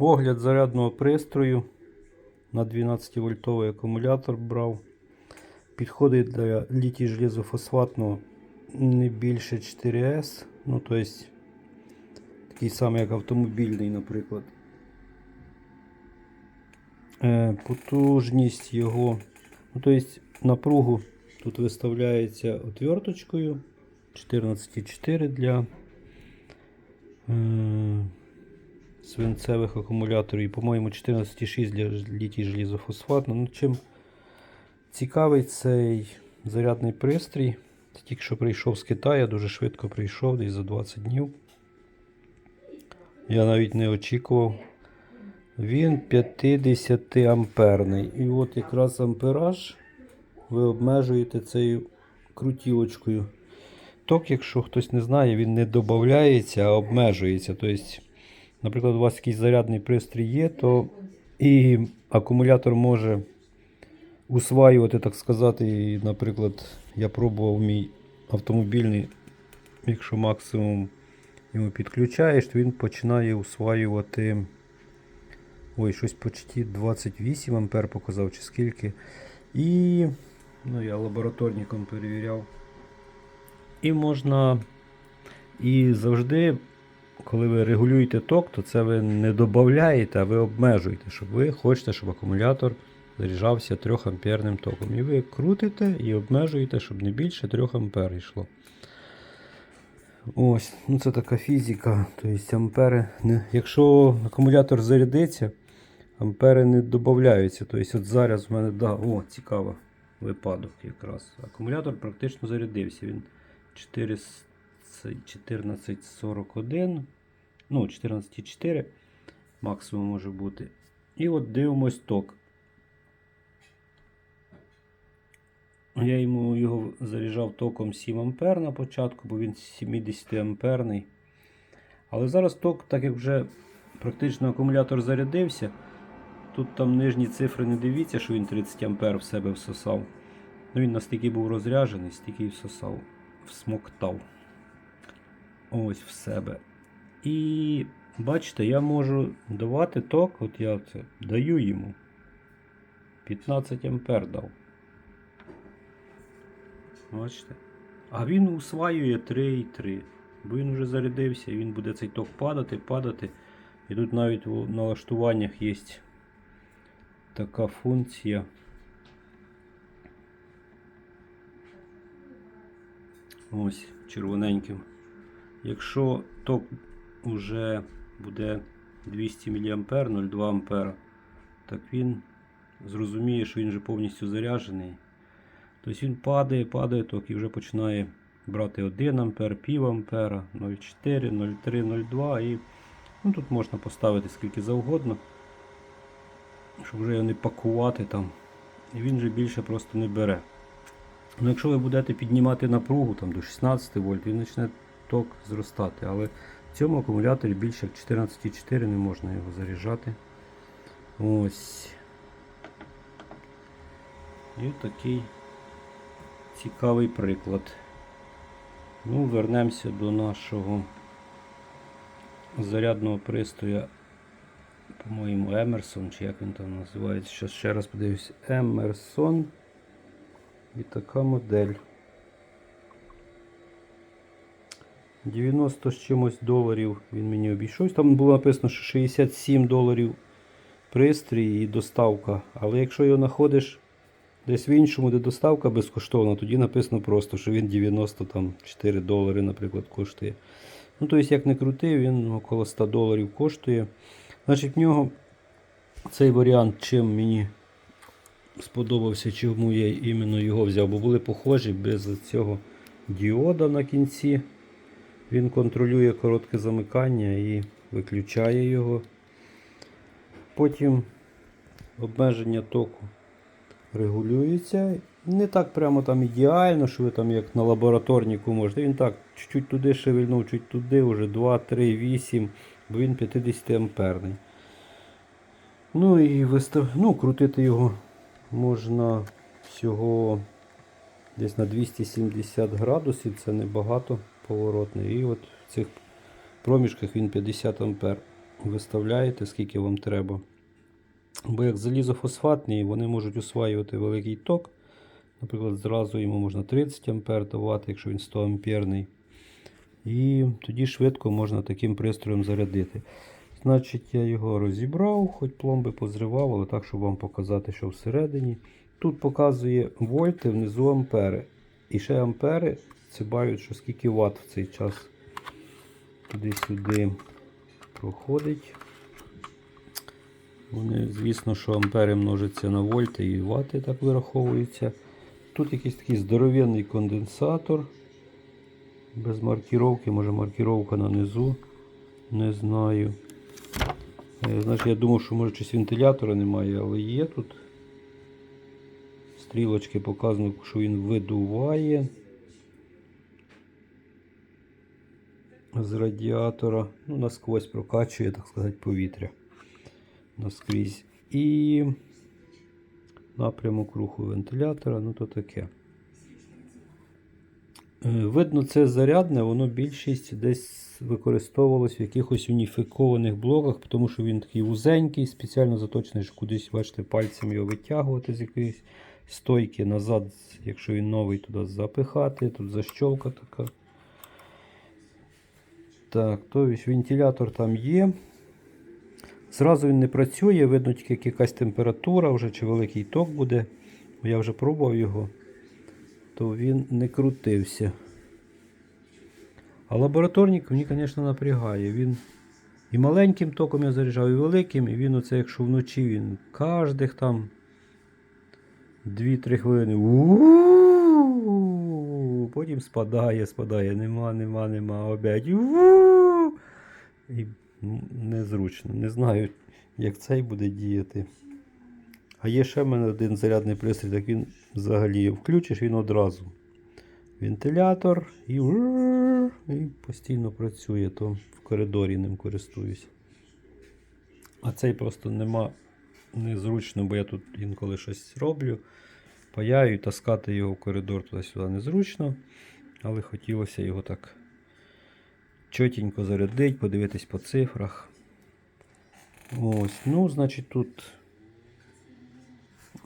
Огляд зарядного пристрою на 12 вольтовий акумулятор брав. Підходить для літій железофосфатного не більше 4С. Ну, тобто, такий самий, як автомобільний, наприклад. Е, потужність його. Ну, тобто, напругу тут виставляється отверточкою 14,4 для е, свинцевих акумуляторів. І, по-моєму, 14,6 для літій железофосфатного. Ну, чим цікавий цей зарядний пристрій. Тільки що прийшов з Китаю, дуже швидко прийшов, десь за 20 днів. Я навіть не очікував. Він 50 амперний. І от якраз ампераж ви обмежуєте цією крутілочкою. Ток, якщо хтось не знає, він не додається, а обмежується. Тобто, наприклад, у вас якийсь зарядний пристрій є, то і акумулятор може усваювати, так сказати. І, наприклад, я пробував мій автомобільний, якщо максимум йому підключаєш, то він починає усваювати. Ой, щось почти 28 ампер показав, чи скільки. І ну, я лабораторником перевіряв. І можна. І завжди, коли ви регулюєте ток, то це ви не додаєте, а ви обмежуєте, щоб ви хочете, щоб акумулятор заряджався 3 амперним током. І ви крутите і обмежуєте, щоб не більше 3 ампер йшло. Ось, ну це така фізика. Тобто ампери не... Якщо акумулятор зарядиться, ампери не додаються. Тобто от зараз в мене да, о, цікаво, випадок якраз. Акумулятор практично зарядився. Він 1441, ну 14,4 максимум може бути. І от дивимось ток. Я йому його заряджав током 7 ампер на початку, бо він 70 амперний. Але зараз ток, так як вже практично акумулятор зарядився, тут там нижні цифри не дивіться, що він 30 ампер в себе всосав. Ну, він настільки був розряджений, стільки і всосав, всмоктав. Ось в себе. І бачите, я можу давати ток, от я це даю йому. 15 ампер дав. Бачите? А він усваює 3,3. Бо він вже зарядився, і він буде цей ток падати, падати. І тут навіть в налаштуваннях є така функція. Ось червоненьким. Якщо ток вже буде 200 мА 0,2 А, так він зрозуміє, що він вже повністю заряджений. Тобто він падає, падає ток і вже починає брати 1 ампер, пів ампера, 0,4, 0,3, 0,2 і ну, тут можна поставити скільки завгодно, щоб вже його не пакувати там. І він вже більше просто не бере. Ну, Якщо ви будете піднімати напругу там, до 16 вольт, він почне ток зростати. Але в цьому акумуляторі більше як 14,4 не можна його заряджати. Ось. І такий цікавий приклад. Ну, вернемося до нашого зарядного пристрою, по-моєму, Емерсон, чи як він там називається. Щас ще раз подивлюсь. Емерсон. І така модель. 90 з чимось доларів він мені обійшовся. Там було написано, що 67 доларів пристрій і доставка. Але якщо його знаходиш десь в іншому, де доставка безкоштовна, тоді написано просто, що він 94 долари, наприклад, коштує. Ну, тобто, як не крутий, він около 100 доларів коштує. Значить, в нього цей варіант, чим мені сподобався, чому я іменно його взяв, бо були похожі без цього діода на кінці. Він контролює коротке замикання і виключає його. Потім обмеження току регулюється. Не так прямо там ідеально, що ви там як на лабораторніку можете. Він так чуть-чуть туди шевельнув, чуть туди, вже 2, 3, 8, бо він 50 амперний. Ну і вистав... ну, крутити його можна всього десь на 270 градусів, це небагато поворотний. І от в цих проміжках він 50 ампер виставляєте, скільки вам треба. Бо як залізофосфатний, вони можуть усваювати великий ток. Наприклад, зразу йому можна 30 А давати, якщо він 100 амперний. І тоді швидко можна таким пристроєм зарядити. Значить, я його розібрав, хоч пломби позривав, але так, щоб вам показати, що всередині. Тут показує вольти, внизу ампери. І ще ампери цибають, що скільки ватт в цей час туди-сюди проходить. Вони, звісно, що ампери множаться на вольти і вати так вираховуються. Тут якийсь такий здоровенний конденсатор. Без маркіровки, може маркіровка на низу. Не знаю. Е, Значить, я думав, що може щось вентилятора немає, але є тут. Стрілочки показують, що він видуває з радіатора. Ну, насквозь прокачує, так сказати, повітря. Наскрізь. І напрямок руху вентилятора, ну то таке. Е, Видно, це зарядне, воно більшість десь використовувалось в якихось уніфікованих блоках, тому що він такий вузенький, спеціально заточений, що кудись, бачите, пальцем його витягувати з якоїсь стойки назад, якщо він новий, туди запихати. Тут защолка така. Так, тобто вентилятор там є. Зразу він не працює, видно тільки якась температура вже чи великий ток буде. Бо Я вже пробував його, то він не крутився. А лабораторник мені, звісно, напрягає. Він і маленьким током я заряджав, і великим, і він оце, якщо вночі він кожних там 2-3 хвилини. Потім спадає, спадає, нема, нема, нема, обять. у-у-у. І незручно. Не знаю, як цей буде діяти. А є ще в мене один зарядний пристрій, так він взагалі включиш він одразу. Вентилятор і, і постійно працює, то в коридорі ним користуюсь. А цей просто нема незручно, бо я тут інколи щось роблю. Паяю і таскати його в коридор туди-сюди незручно. Але хотілося його так чотенько зарядити, подивитись по цифрах. Ось, ну, значить, тут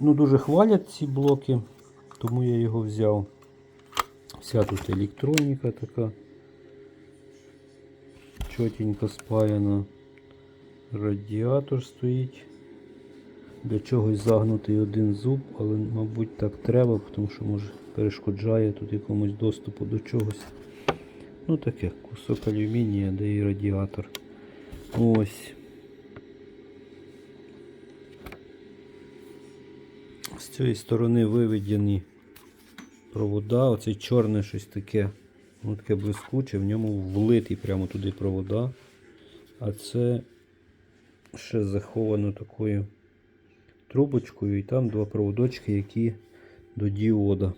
ну, дуже хвалять ці блоки, тому я його взяв. Вся тут електроніка така. Чотенько спаяна. Радіатор стоїть. Для чогось загнутий один зуб, але, мабуть, так треба, тому що може перешкоджає тут якомусь доступу до чогось. Ну таке, кусок алюмінія, де і радіатор. Ось. З цієї сторони виведені провода. Оце чорне щось таке. Воно таке блискуче, в ньому влиті прямо туди провода. А це ще заховано такою трубочкою, і там два проводочки, які до діода,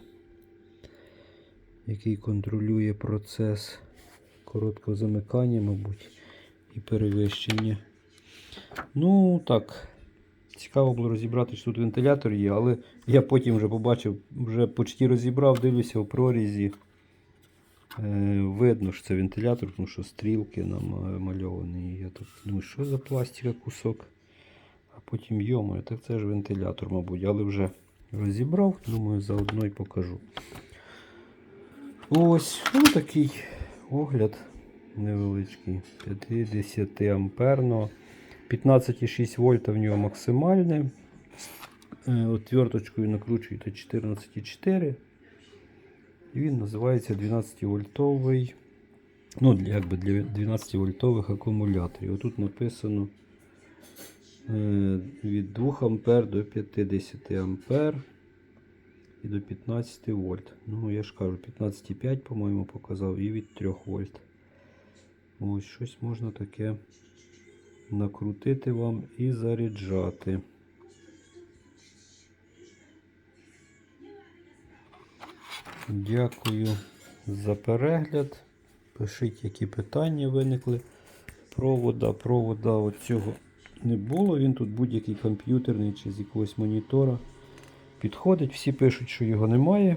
який контролює процес короткого замикання, мабуть, і перевищення. Ну, так. Цікаво було розібрати, що тут вентилятор є, але я потім вже побачив, вже почти розібрав, дивлюся в прорізі. Е, видно, що це вентилятор, тому що стрілки намальовані. Я так думаю, що за пластика кусок. Потім йому, так це ж вентилятор, мабуть, але вже розібрав, думаю, заодно і покажу. Ось ну, такий огляд невеличкий. 50 амперного. 15,6 вольта в нього максимальне. Е, Отверточкою накручуєте 14,4. І він називається 12 вольтовий. Ну, для- якби для 12 вольтових акумуляторів. Отут написано від 2 ампер до 50 ампер і до 15 вольт. Ну, я ж кажу, 15,5, по-моєму, показав, і від 3 вольт. Ось щось можна таке накрутити вам і заряджати. Дякую за перегляд. Пишіть, які питання виникли. Провода, провода от цього не було. Він тут будь-який комп'ютерний чи з якогось монітора підходить. Всі пишуть, що його немає.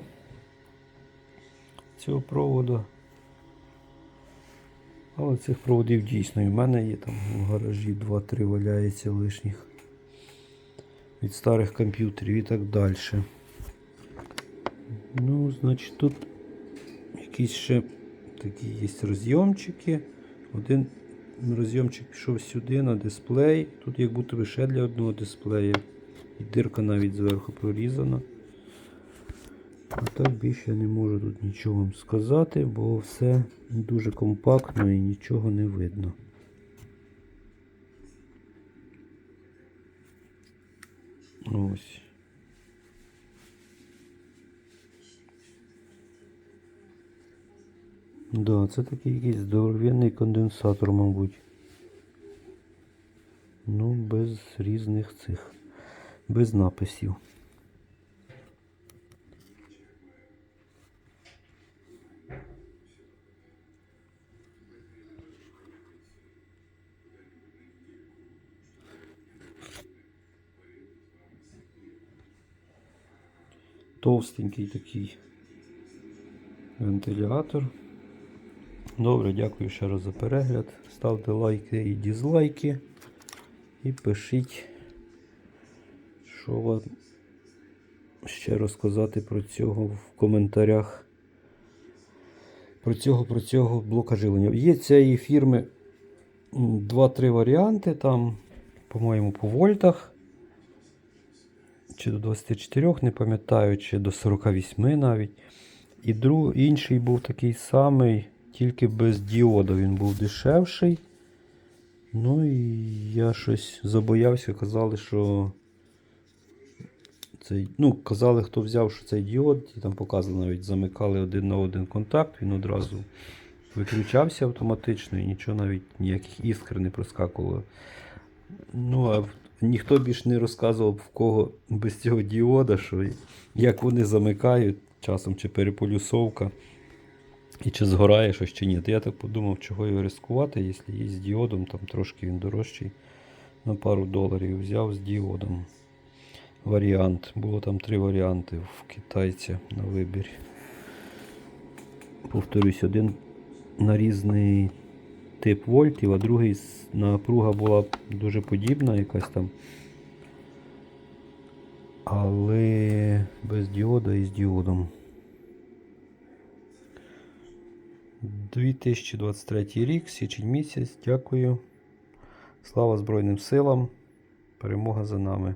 Цього провода. Але цих проводів дійсно і в мене є там в гаражі 2-3 валяється лишніх від старих комп'ютерів і так далі. Ну, значить, тут якісь ще такі є розйомчики. Один розйомчик пішов сюди на дисплей. Тут як будто би ще для одного дисплея. І дирка навіть зверху прорізана. А так більше я не можу тут нічого вам сказати, бо все дуже компактно і нічого не видно. Ось. Да, це такий якийсь здоровенний конденсатор, мабуть. Ну, без різних цих, без написів. Товстенький такий вентилятор. Добре, дякую ще раз за перегляд. Ставте лайки і дізлайки. І пишіть, що вам ще розказати про цього в коментарях. Про цього, про цього блока живлення. Є цієї фірми 2-3 варіанти, там, по-моєму, по вольтах. Чи до 24, не пам'ятаю, чи до 48 навіть. І друг, інший був такий самий, тільки без діода. Він був дешевший. Ну і я щось забоявся, казали, що цей, ну, казали, хто взяв, що цей діод, і там показували навіть замикали один на один контакт, він одразу виключався автоматично і нічого навіть ніяких іскр не проскакувало. Ну, а ніхто більш не розказував в кого без цього діода, що як вони замикають часом, чи переполюсовка, і чи згорає щось чи ні. То я так подумав, чого його ризикувати, якщо є з діодом, там трошки він дорожчий. На пару доларів взяв з діодом. Варіант. Було там три варіанти в китайця на вибір. Повторюсь, один на різний тип вольтів, а другий напруга була дуже подібна, якась там. Але без діода і з діодом. 2023 рік, січень місяць. Дякую. Слава Збройним силам. Перемога за нами.